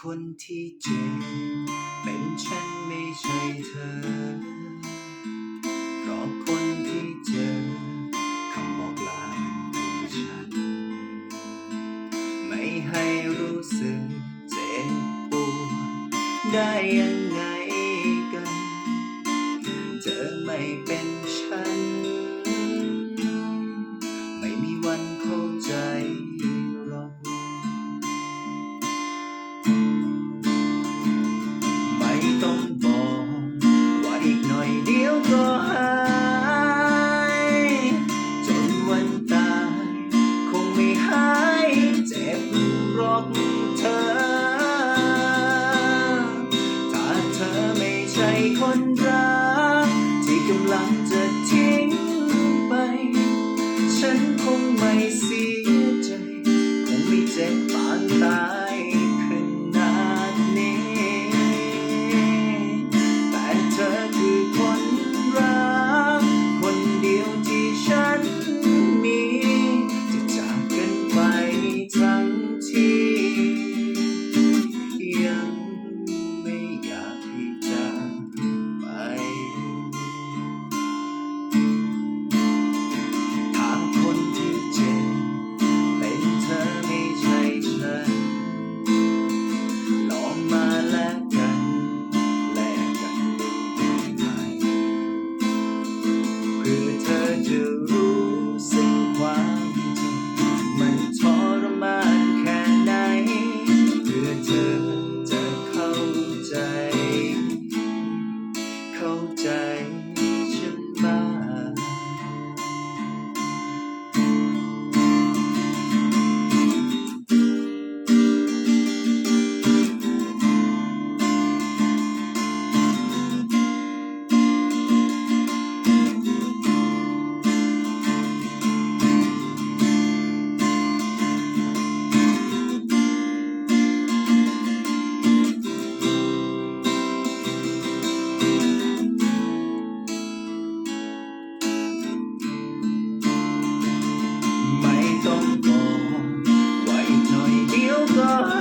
คนที่เจ็บเป็นฉันไม่ใช่เธอ เพราะคนที่เจอคำบอกลาคือฉัน ไม่ให้รู้สึกเจ็บปวดได้ยังไงกัน เธอไม่เป็น 只板凳。love.